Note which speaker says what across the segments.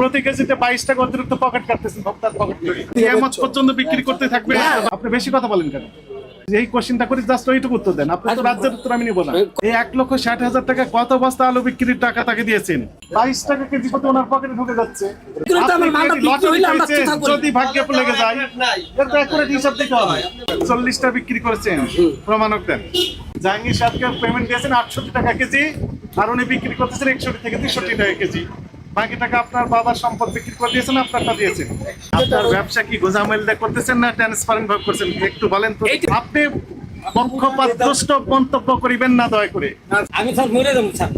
Speaker 1: প্রতি কেজিতে বাইশ টাকা অতিরিক্ত পকেট কাটতেছেন ভোক্তার পকেট পর্যন্ত বিক্রি করতে থাকবে আপনি বেশি কথা বলেন কেন? এই কোশ্চেনটা করি জাস্ট ওইটুকু উত্তর দেন। আপনি তো রাজ্যের উত্তর আমি নিব না। এই এক লক্ষ ষাট হাজার টাকা কত বস্তা আলু বিক্রির টাকা তাকে দিয়েছেন। বাইশ টাকা কেজি প্রতি ওনার পকেটে ঢুকে যাচ্ছে। যদি ভাগ্যে লেগে যায় হিসাব দিতে হবে। চল্লিশটা বিক্রি করেছেন। প্রমাণক দেন। জাহাঙ্গীর সাহেবকে পেমেন্ট দিয়েছেন আটষট্টি টাকা কেজি। আর উনি বিক্রি করতেছেন একষট্টি থেকে তেষট্টি টাকা কেজি। বাকি টাকা আপনার বাবার সম্পদ বিক্রি করে দিয়েছেন আপনারটা দিয়েছেন। আপনার ব্যবসা কি গোজামিল দিয়ে করতেছেন না ট্রান্সপারেন্ট ভাবে করছেন? একটু বলেন তো আপনি পক্ষপাতদুষ্ট মন্তব্য করিবেন না দয়া করে?
Speaker 2: আমি স্যার মরে যাব স্যার।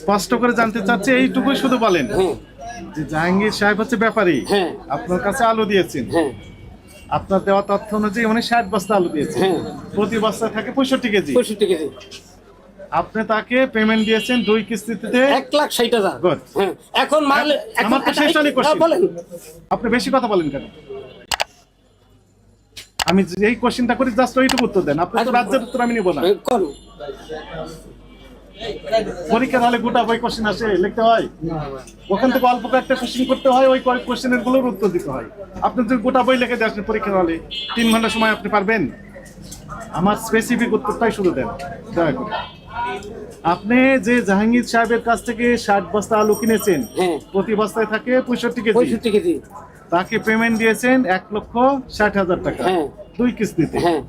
Speaker 1: স্পষ্ট করে জানতে চাচ্ছি শুধু বলেন।
Speaker 2: হ্যাঁ।
Speaker 1: যে জাহাঙ্গীর সাহেব হচ্ছে ব্যাপারী।
Speaker 2: হ্যাঁ।
Speaker 1: আপনার কাছে আলু দিয়েছেন।
Speaker 2: হ্যাঁ।
Speaker 1: আপনার দেওয়া তথ্য অনুযায়ী উনি ষাট বস্তা আলু দিয়েছেন। প্রতি বস্তায় থাকে পঁয়ষট্টি কেজি।
Speaker 2: পঁয়ষট্টি কেজি।
Speaker 1: আপনি তাকে পেমেন্ট দিয়েছেন দুই কিস্তিতে?
Speaker 2: এক লাখ ষাট হাজার. হ্যাঁ এখন মাল
Speaker 1: আমার তো শেষ
Speaker 2: হ্যাঁ, বলেন।
Speaker 1: আপনি বেশি কথা বলেন কেন? আমি এই কোশ্চেনটা করি জাস্ট ওইটুকু উত্তর দেন। আপনি তো
Speaker 2: আচ্ছা।
Speaker 1: রাজ্যের উত্তর আমি নিব না।
Speaker 2: হ্যাঁ, করুন।
Speaker 1: পরীক্ষার হলে গোটা বই কোশ্চেন আসে লিখতে হয়? ওখান থেকে অল্প কয়েকটা কোশ্চেন করতে হয় ওই কয়েক কোশ্চেনেরগুলোর উত্তর দিতে হয়। আপনি যদি গোটা বই লিখে দিয়ে আসেন পরীক্ষার হলে তিন ঘণ্টা সময় আপনি পারবেন। আমার স্পেসিফিক উত্তরটাই শুধু দেন। দয়া করে। আপনি যে জাহাঙ্গীর সাহেবের কাছ থেকে ষাট বস্তা আলু কিনেছেন
Speaker 2: হ্যাঁ।
Speaker 1: প্রতি বস্তায় থাকে পঁয়ষট্টি কেজি।
Speaker 2: পঁয়ষট্টি কেজি।
Speaker 1: তাকে পেমেন্ট দিয়েছেন এক লক্ষ ষাট হাজার টাকা
Speaker 2: হ্যাঁ।
Speaker 1: দুই কিস্তিতে।
Speaker 2: হ্যাঁ।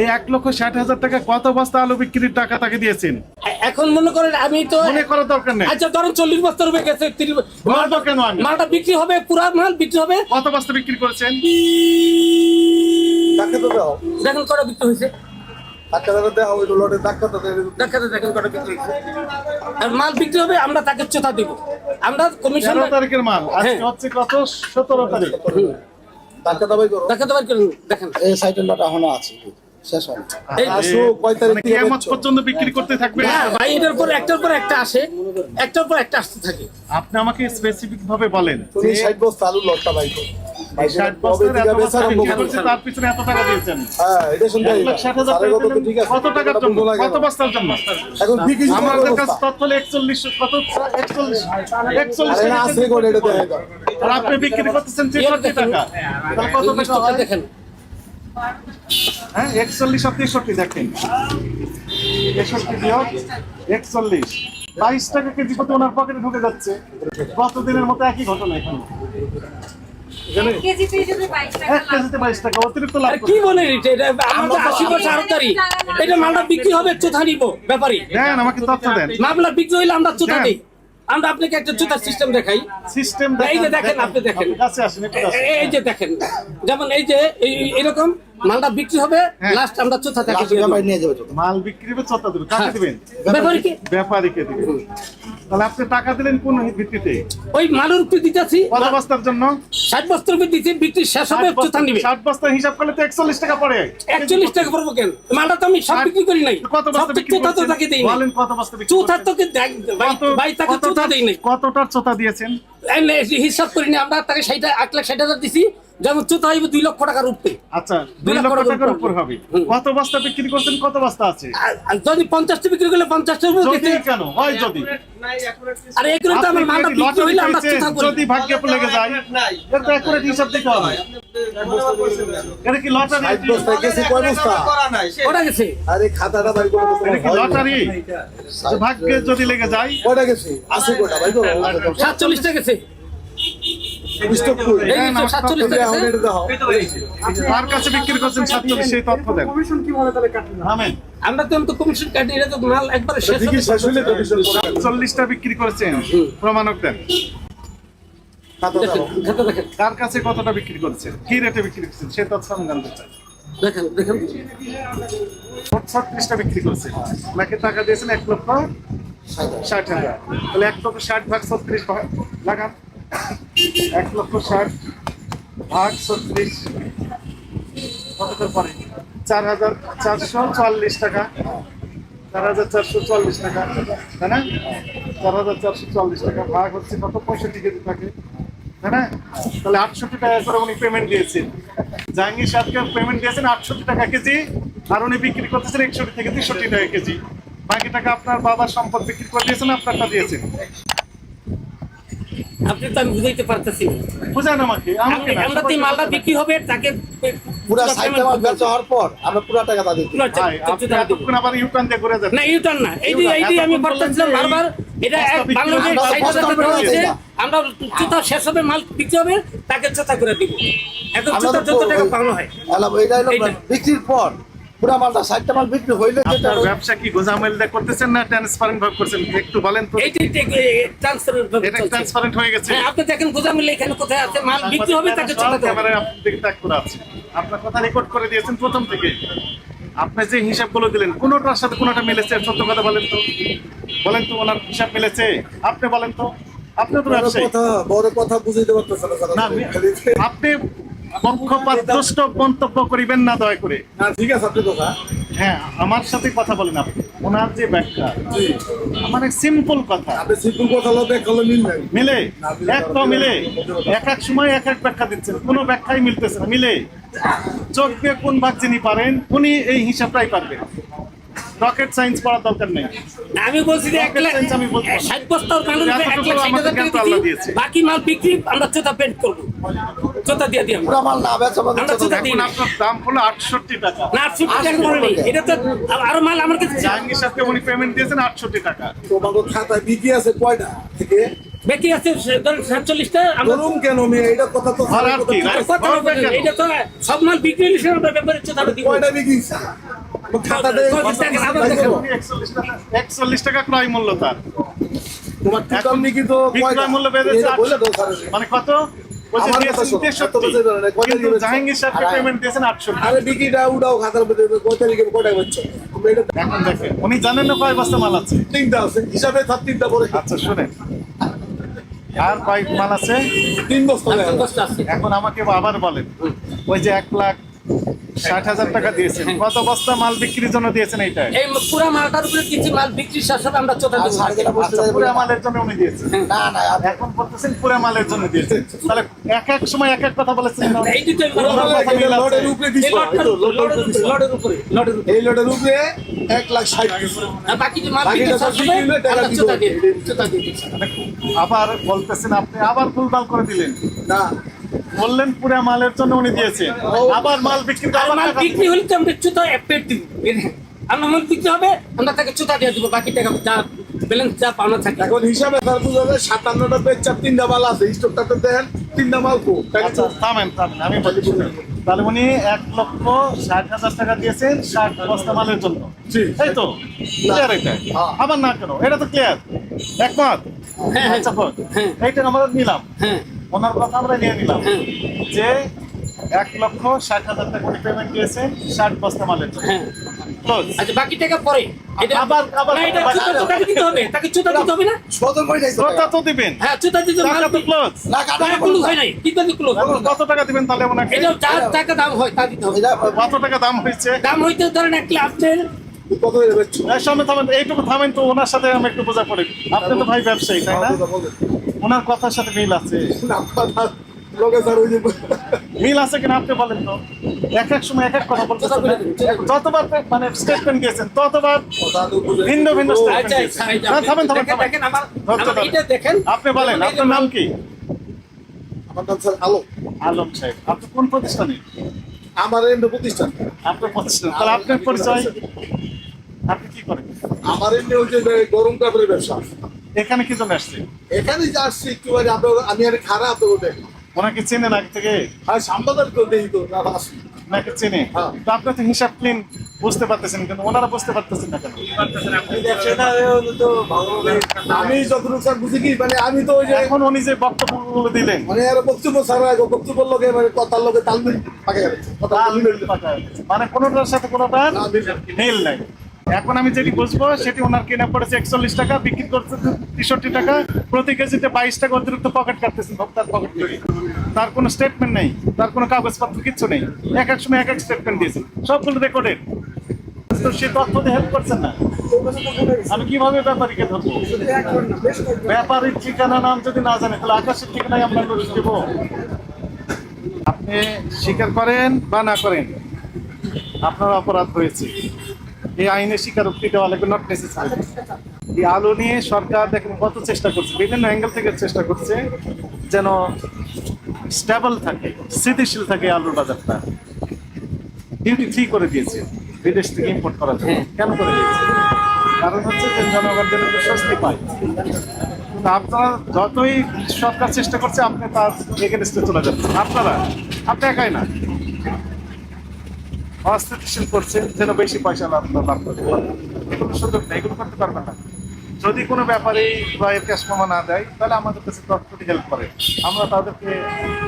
Speaker 1: এই এক লক্ষ ষাট হাজার টাকা কত বস্তা আলু বিক্রির টাকা তাকে দিয়েছেন?
Speaker 2: এখন মনে করেন আমি তো
Speaker 1: মনে করার দরকার নেই।
Speaker 2: আচ্ছা ধরেন চল্লিশ বস্তা রুপে গেছে
Speaker 1: কেন
Speaker 2: মালটা বিক্রি হবে পুরা মাল বিক্রি হবে।
Speaker 1: কত বস্তা বিক্রি করেছেন?
Speaker 3: ধাক্কা তো দাও।
Speaker 2: দেখেন কটা বিক্রি হয়েছে। মাল বিক্রি হবে আমরা তাকে চোথা দিব। আমরা কমিশন
Speaker 1: তারিখের মাল
Speaker 2: হ্যাঁ।
Speaker 1: হচ্ছে কত? সতেরো তারিখ।
Speaker 3: ধাক্কা দাবাই করো।
Speaker 2: দেখাতে পারি করুন দেখেন।
Speaker 3: এই সাইটের লট এখনও আছে শেষ হয়
Speaker 2: এই-
Speaker 3: আসো কয় তারিখ
Speaker 1: মানে? পর্যন্ত বিক্রি করতে থাকবে?
Speaker 2: হ্যাঁ ভাই এটার পর একটার পর একটা আসে একটার পর একটা আসতে থাকে।
Speaker 1: আপনি আমাকে স্পেসিফিক ভাবে বলেন।
Speaker 3: বস্তা আলু লটটা বাই করছে
Speaker 1: তার পিছনে এত টাকা দিয়েছেন।
Speaker 3: হ্যাঁ এটা শুনতে ঠিক আছে
Speaker 1: কত টাকার জন্য? কত বস্তার জন্য?
Speaker 3: এখন
Speaker 1: আমাদের কাছে তথ্য হলো কত?
Speaker 3: আরে না
Speaker 1: টাকা।
Speaker 3: আছে
Speaker 1: কেজি।
Speaker 3: এটা দেখা দাও
Speaker 1: আর আপনি বিক্রি করতেছেন তেষট্টি টাকা? তাহলে কত টাকা
Speaker 2: দেখেন।
Speaker 1: হ্যাঁ আর দেখেন। বিয়োগ বাইশ টাকা কেজি কত ওনার পকেটে ঢুকে যাচ্ছে। গতদিনের মতো একই ঘটনা এখানে। এখানে
Speaker 4: কেজিতে যদি বাইশ টাকা
Speaker 1: এক কেজিতে বাইশ টাকা অতিরিক্ত লাভ
Speaker 2: আর কি বলে এটা? এটা আমাদের আশি বছর আড়তারি এটা মালটা বিক্রি হবে চোথা নিব ব্যাপারী।
Speaker 1: আমাকে তথ্য দেন।
Speaker 2: মামলা বিক্রি হইলে আমরা চোথা দিই। আমরা আপনাকে একটা চোথার সিস্টেম দেখাই।
Speaker 1: সিস্টেম
Speaker 2: এই যে দেখেন, আপনি দেখেন।
Speaker 1: কাছে আসেন একটু কাছে।
Speaker 2: এ- এই যে দেখেন। যেমন এই যে এই- এরকম মালটা বিক্রি হবে
Speaker 1: হ্যাঁ।
Speaker 2: লাস্ট আমরা চোথা থাকে
Speaker 3: নিয়ে যাবে
Speaker 1: মাল বিক্রি হবে চতা দেবেন কাকে
Speaker 2: হ্যাঁ।
Speaker 1: দিবেন?
Speaker 2: ব্যাপারীকে
Speaker 1: ব্যাপারীকে দিবেন। তাহলে আপনি টাকা দিলেন কোন ভিত্তিতে?
Speaker 2: ওই মালের উপরে দিতেছি।
Speaker 1: কত বস্তার জন্য?
Speaker 2: ষাট বস্তার উপরে দিচ্ছি বিক্রি শেষ হবে
Speaker 1: বস্তা-
Speaker 2: নিবে।
Speaker 1: ষাট বস্তা হিসাব করলে তো একচল্লিশ টাকা পড়ে।
Speaker 2: একচল্লিশ টাকা পড়ব কেন? মালটা তো আমি সব বিক্রি করি নাই।
Speaker 1: কত বস্তা বিক্রি
Speaker 2: চোথা তো তাকে দিই
Speaker 1: বলেন কত বস্তা বিক্রি করছেন?
Speaker 2: তোকে ভাই- তাকে
Speaker 1: কতটার-
Speaker 2: দেই নাই।
Speaker 1: কতটার চোতা দিয়েছেন?
Speaker 2: হিসাব করি না আমরা তাকে ষাট এক লাখ ষাট হাজার দিছি। যেমন চোথা হইবে দুই লক্ষ টাকার উপরে।
Speaker 1: আচ্ছা
Speaker 2: দুই
Speaker 1: লক্ষ
Speaker 2: টাকার উপর।
Speaker 1: হবে। কত বস্তা বিক্রি করছেন? কত বস্তা আছে?
Speaker 2: যদি পঞ্চাশটা বিক্রি করলে দিতে
Speaker 1: কেন? হয় যদি।
Speaker 2: আর এগুলো তো আমার মালটা
Speaker 1: যদি
Speaker 2: বিক্রি হইলে আমরা থাকব
Speaker 1: যদি ভাগ্যে লেগে যায় এর তো হিসাব দিতে হবে। এটা কি লটারি?
Speaker 3: বস্তা গেছে কয় বস্তা?
Speaker 2: গেছে?
Speaker 3: আরে খাতাটা ভাই কোন
Speaker 1: এটা কি লটারি? ভাগ্যে যদি লেগে যায়
Speaker 3: গেছে? আছে কয়টা বাই করো।
Speaker 2: সাতচল্লিশটা গেছে
Speaker 3: স্টক করে
Speaker 2: এই যে সাতচল্লিশটা
Speaker 3: এখন
Speaker 2: গেছে
Speaker 3: এটা দাও
Speaker 1: তার কাছে বিক্রি করছেন সাতচল্লিশ সেই তথ্য দেন। থামেন
Speaker 2: আমরা তো তো কমিশন কাটি এটা তো মাল একবারে শেষ
Speaker 3: ঠিকই
Speaker 2: হবে।
Speaker 3: শেষ হইলে তো বিষয় পড়া।
Speaker 1: চল্লিশটা বিক্রি করেছেন প্রমাণক দেন। কার কাছে কতটা বিক্রি করেছেন? কি রেটে বিক্রি করছেন? সে তথ্য আমি জানতে চাই।
Speaker 2: দেখেন দেখেন।
Speaker 1: ছত্রিশটা বিক্রি করেছেন। নাকি টাকা দিয়েছেন এক লক্ষ ষাট হাজার। তাহলে এক লক্ষ ষাট ভাগ ছত্রিশ ভাগ লাগান। এক লক্ষ ষাট, ভাগ ছত্রিশ কত করে পড়ে? চার হাজার চারশো চুয়াল্লিশ টাকা। চার হাজার চারশো চুয়াল্লিশ টাকা, তাই না? চার হাজার চারশো চুয়াল্লিশ টাকা, ভাগ হচ্ছে কত? পঁয়ষট্টি কেজি থাকে, তাই না? তাহলে আটষট্টি টাকা করে উনি পেমেন্ট দিয়েছেন। জাহাঙ্গীর সাহেবকে পেমেন্ট দিয়েছেন আটষট্টি টাকা কেজি, আর উনি বিক্রি করতেছেন একষট্টি থেকে তেষট্টি টাকা কেজি। বাকি টাকা আপনার বাবার সম্পদ বিক্রি করে দিয়েছেন, আপনারটা দিয়েছেন।
Speaker 2: আপনি তো আমি বুঝাইতে পারতেছি না।
Speaker 1: বুঝেন আমাকে আমাকে
Speaker 2: আমরা তো মালটা বিক্রি হবে তাকে
Speaker 3: পুরা সাইডটা মাল বেচা হওয়ার পর আমরা পুরা টাকা তাদের দিই।
Speaker 1: ভাই, আপনি এতক্ষণ আবার ইউটার্ন দিয়ে ঘুরে যাচ্ছেন।
Speaker 2: না ইউটার্ন না। এই যে এই যে আমি বলতেছিলাম বারবার এটা এক বাংলাদেশ টাকা হচ্ছে আমরা জুতা শেষ হবে মাল বিক্রি হবে তাকে জুতা করে দিব। এখন
Speaker 3: আমরা
Speaker 2: জুতা
Speaker 3: তো
Speaker 2: যত টাকা পাওয়া হয়।
Speaker 3: এইটা হলো বিক্রির পর। পুরা মালটা সাইডটা মাল বিক্রি হইলে
Speaker 1: আপনার ব্যবসা কি গোজামিল দিয়ে করতেছেন না ট্রান্সপারেন্ট ভাবে করছেন? একটু বলেন তো।
Speaker 2: এইটাই ট্রান্সফার
Speaker 1: এটা ট্রান্সপারেন্ট হয়ে গেছে।
Speaker 2: আপনি দেখেন গোজামিল এখানে কোথায় আছে মাল বিক্রি হবে তাকে জুতা দেবো
Speaker 1: ক্যামেরায় আপনার তাক করে আছে। আপনার কথা রেকর্ড করে দিয়েছেন প্রথম থেকে। আপনি যে হিসাবগুলো দিলেন কোনোটার সাথে কোনোটা মিলেছে? সত্য কথা বলেন তো। বলেন তো ওনার হিসাব মিলেছে? আপনি বলেন তো। আপনি তো
Speaker 3: বড়
Speaker 1: ব্যবসায়ী।
Speaker 3: কথা বড় কথা বুঝাইতে পারতেছে না
Speaker 1: না আপনি পক্ষপাত মন্তব্য করিবেন না দয়া করে।
Speaker 3: না ঠিক আছে আপনি কথা।
Speaker 1: হ্যাঁ আমার সাথে কথা বলেন আপনি। ওনার যে ব্যাখ্যা মানে সিম্পল কথা।
Speaker 3: আপনি সিম্পল কথা হলো মিলে
Speaker 1: এক তো মিলে। এক এক সময় এক এক ব্যাখ্যা দিচ্ছেন। কোনো ব্যাখ্যাই মিলতেছে না মিলে। চোখ দিয়ে কোন ভাগ যিনি পারেন উনি এই হিসাবটাই পারবেন। রকেট সায়েন্স পড়ার দরকার নেই।
Speaker 2: আমি বলছি যে এক লাখ
Speaker 1: আমি বলব না।
Speaker 2: ষাট বস্তার মাল এক লাখ ষাট হাজার টাকা দিয়েছি বাকি মাল বিক্রি আমরা জুতা পেন্ট করব। জুতা দিয়ে দিই আমরা।
Speaker 3: মাল না বেচা
Speaker 2: আমরা জুতা দিই
Speaker 1: আপনার দাম হলো আটষট্টি টাকা।
Speaker 2: না আটষট্টি টাকা করে এটা তো আরও মাল আমার কাছে
Speaker 1: জাহাঙ্গীর সাহেবকে উনি পেমেন্ট দিয়েছেন আটষট্টি টাকা।
Speaker 3: তোমাকে খাতায় বিক্রি আছে কয়টা থেকে?
Speaker 2: বাকি আছে সাতচল্লিশটা
Speaker 3: ধরুন কেন মেয়ে এটা কথা তো
Speaker 2: এটা সব মাল বিক্রি আমরা ব্যাপারে দিব
Speaker 3: কয়টা বিক্রি
Speaker 1: একচল্লিশ টাকা ক্রয় মূল্য তার।
Speaker 3: তো
Speaker 1: মূল্য বেড়েছে মানে কত? বলছে
Speaker 3: আমার
Speaker 1: দিয়েছেন
Speaker 3: কথা শোনো,
Speaker 1: তেষট্টি।
Speaker 3: এত বছর ধরে কয়টা
Speaker 1: কিন্তু
Speaker 3: দিয়েছে?
Speaker 1: জাহাঙ্গীর সাহেবকে
Speaker 3: আর-
Speaker 1: পেমেন্ট দিয়েছেন আটষট্টি।
Speaker 3: আরে বিক্রিটা উঠাও খাতার মধ্যে কয় তারিখে কয়টা বেচছো?
Speaker 1: এখন দেখেন উনি জানেন না কয় বস্তা মাল আছে।
Speaker 3: তিনটা আছে হিসাবে তার তিনটা পরে।
Speaker 1: আচ্ছা শুনেন। আর কয় মাল আছে?
Speaker 3: তিন বস্তা
Speaker 2: আছে।
Speaker 1: এখন আমাকে আবার বলেন। ওই যে এক লাখ ষাট হাজার টাকা দিয়েছেন। কত বস্তা মাল বিক্রির জন্য দিয়েছেন এইটা
Speaker 2: এই পুরা মালটার উপরে কিছু মাল বিক্রি শেষ হবে আমরা
Speaker 3: তিনটা বস্তা
Speaker 1: আচ্ছা
Speaker 3: যাবে
Speaker 1: পুরা। মালের জন্য উনি দিয়েছেন।
Speaker 3: না না
Speaker 1: এখন বলতেছেন পুরা মালের জন্য দিয়েছেন। তাহলে এক এক সময় এক এক কথা বলেছেন।
Speaker 3: লটের উপরে
Speaker 2: এই
Speaker 3: লটের উপরে এই লটের এক লাখ ষাট।
Speaker 2: মাল
Speaker 1: আবার বলতেছেন আপনি আবার ভুলভাল করে দিলেন।
Speaker 3: না।
Speaker 1: বললেন পুরা মালের জন্য উনি দিয়েছেন আবার মাল বিক্রি আবার
Speaker 2: মাল বিক্রি হলে তো আমরা এক পেট দিব। আমরা মাল বিক্রি হবে আমরা তাকে চুতা দিয়ে দিব। বাকি টাকা যা ব্যালেন্স যা পাওনা থাকে।
Speaker 3: এখন হিসাবে তার বুঝা যায় সাতান্নটা পেচ্ছাপ তিনটা মাল আছে। স্টকটাতে দেন তিনটা মাল কো।
Speaker 1: আচ্ছা থামেন থামেন আমি বলি। তাহলে উনি এক লক্ষ ষাট হাজার টাকা দিয়েছেন ষাট বস্তা মালের জন্য।
Speaker 3: জি।
Speaker 1: এই তো ক্লিয়ার এটা?
Speaker 3: হ্যাঁ।
Speaker 1: আবার না কেন? এটা তো ক্লিয়ার একমত?
Speaker 2: হ্যাঁ, হ্যাঁ।
Speaker 1: আচ্ছা
Speaker 2: হ্যাঁ।
Speaker 1: এইটা আমরা নিলাম।
Speaker 2: হ্যাঁ।
Speaker 1: ওনার কথা আমরা নিয়ে নিলাম। যে এক লক্ষ ষাট হাজার টাকা উনি পেমেন্ট দিয়েছেন ষাট বস্তা মালের জন্য।
Speaker 2: হ্যাঁ। আচ্ছা বাকি টাকা পরে।
Speaker 1: আবার- আবার-
Speaker 2: না এটা জুতা তো তাকে দিতে হবে তাকে জুতা দিতে হবে না?
Speaker 3: সদর করে যাইতো
Speaker 1: কথা তো দিবেন।
Speaker 2: হ্যাঁ জুতা দিতে মাল
Speaker 1: টাকা তো ক্লোজ
Speaker 3: না কাটা
Speaker 2: টাকা ক্লোজ হয় নাই। কিন্তু ক্লোজ
Speaker 1: কত টাকা দিবেন তাহলে ওনাকে?
Speaker 2: এটা যার টাকা দাম হয় তা দিতে হবে।
Speaker 1: কত টাকা দাম হয়েছে?
Speaker 2: দাম হইতে ধরেন এক লাখ আপনার
Speaker 3: কত হয়ে বেচছো
Speaker 1: এই সময় থামেন এইটুকু থামেন তো ওনার সাথে আমি একটু বোঝা পড়ি আপনি তো ভাই ব্যবসায়ী তাই না? ওনার কথার সাথে মিল আছে। মিল আছে কিনা আপনি বলেন তো। এক এক সময় এক এক কথা বলতেছেন যতবার মানে স্টেটমেন্ট দিয়েছেন ততবার ভিন্ন ভিন্ন
Speaker 2: আপনি
Speaker 1: থামেন থামেন থামেন। বলেন আপনার নাম কি?
Speaker 3: আমার নাম স্যার আলো
Speaker 1: আলম সাহেব আপনি কোন প্রতিষ্ঠানে?
Speaker 3: আমার প্রতিষ্ঠান।
Speaker 1: আপনার প্রতিষ্ঠান তাহলে আপনার পরিচয়? আপনি কি করেন?
Speaker 3: আমার এমনি হচ্ছে যে গরম কাপড়ের ব্যবসা।
Speaker 1: এখানে কি জন্য আসছে?
Speaker 3: এখানে যে আসছি একটু আপনার আমি আর খারাপ তো
Speaker 1: ওনাকে চেনেন আগে থেকে?
Speaker 3: সাম্বাদার তো দেখি তো আসি।
Speaker 1: ওনাকে চেনে?
Speaker 3: হ্যাঁ।
Speaker 1: তো আপনি তো হিসাব ক্লিন বুঝতে পারতেছেন কিন্তু ওনারা বুঝতে পারতেছেন না কেন?
Speaker 3: আমি যতটুকু স্যার বুঝি কি মানে আমি তো ওই যে
Speaker 1: এখন উনি যে বক্তব্যগুলো দিলেন।
Speaker 3: মানে আর বক্তব্য স্যার বক্তব্য লোকে মানে কথার লোকে
Speaker 1: তাল মিল পাকা। মানে কোনোটার সাথে কোনোটার
Speaker 3: না, মিল নেই।
Speaker 1: এখন আমি যেটি বুঝব, সেটি ওনার কেনা পড়েছে একচল্লিশ টাকা, বিক্রি করছে তেষট্টি টাকা, প্রতি কেজিতে বাইশ টাকা অতিরিক্ত পকেট কাটতেছেন ভোক্তার পকেট থেকে তার কোনো স্টেটমেন্ট নেই, তার কোনো কাগজপত্র কিচ্ছু নেই। এক এক সময় এক এক স্টেটমেন্ট দিয়েছেন সবগুলো রেকর্ডেড তো সে হেল্প করছেন না। আমি কীভাবে ব্যাপারীকে ধরবো? ব্যাপারীর ঠিকানা, নাম যদি না জানে, তাহলে আকাশের দেবো। আপনি স্বীকার করেন বা না করেন, আপনার অপরাধ হয়েছে। এই আইনে স্বীকারোক্তি দেওয়া লাগবে নট নেসেসারি এই আলু নিয়ে সরকার দেখেন কত চেষ্টা করছে বিভিন্ন অ্যাঙ্গেল থেকে চেষ্টা করছে যেন স্টেবল থাকে স্থিতিশীল থাকে আলুর বাজারটা। ডিউটি ফ্রি করে দিয়েছে বিদেশ থেকে ইম্পোর্ট করার জন্য। কেন করে দিয়েছে? কারণ হচ্ছে যে জনগণ যেন স্বস্তি পায়। আপনারা যতই সরকার চেষ্টা করছে আপনি তার এগেনস্টে চলে যাচ্ছেন। আপনারা আপনি একাই না। অস্থিতিশীল করছেন যেন বেশি পয়সা লাভ লাভ করতে সুযোগ নেই এগুলো করতে পারবেন না। যদি কোনো ব্যাপারে ক্রয়ের ক্যাশ মামা না দেয় তাহলে আমাদের কাছে তথ্যটি হেল্প করে। আমরা তাদেরকে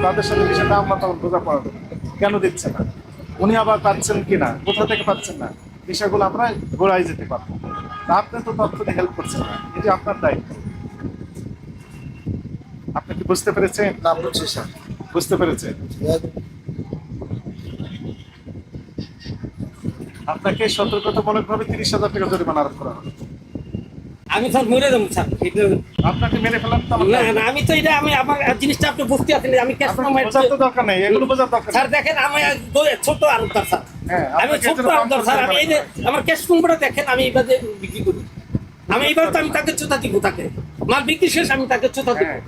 Speaker 1: তাদের সাথে বিষয়টা আমরা তখন বোঝাপড়া করি কেন দিচ্ছে না? উনি আবার পাচ্ছেন কি না? কোথা থেকে পাচ্ছেন না? বিষয়গুলো আমরা গোড়ায় যেতে পারব। আপনি তো তথ্যটি হেল্প করছেন না এটি আপনার দায়িত্ব। আপনি কি বুঝতে পেরেছেন?
Speaker 3: না বুঝছি স্যার।
Speaker 1: বুঝতে পেরেছেন? আপনাকে সতর্কতামূলক ভাবে তিরিশ হাজার টাকা জরিমানা আরোপ করা হবে।
Speaker 2: আমি স্যার মরে যাব স্যার।
Speaker 1: আপনাকে মেরে
Speaker 2: না না আমি তো এটা আমি আমার জিনিসটা আপনি বুঝতে পারছেন আমি ক্যাশ
Speaker 1: বোঝার তো দরকার নেই এগুলো বোঝার দরকার
Speaker 2: স্যার দেখেন আমি ছোট আলুদার স্যার।
Speaker 1: হ্যাঁ,
Speaker 2: আমি ছোট
Speaker 1: এজন্য
Speaker 2: স্যার। আমি এই যে আমার ক্যাশ কুম্পটা দেখেন আমি এইভাবে বিক্রি করি। আমি এইবার তো আমি তাকে চোতা দিব তাকে। মাল বিক্রি শেষ আমি তাকে চোতা দিব।
Speaker 1: হ্যাঁ।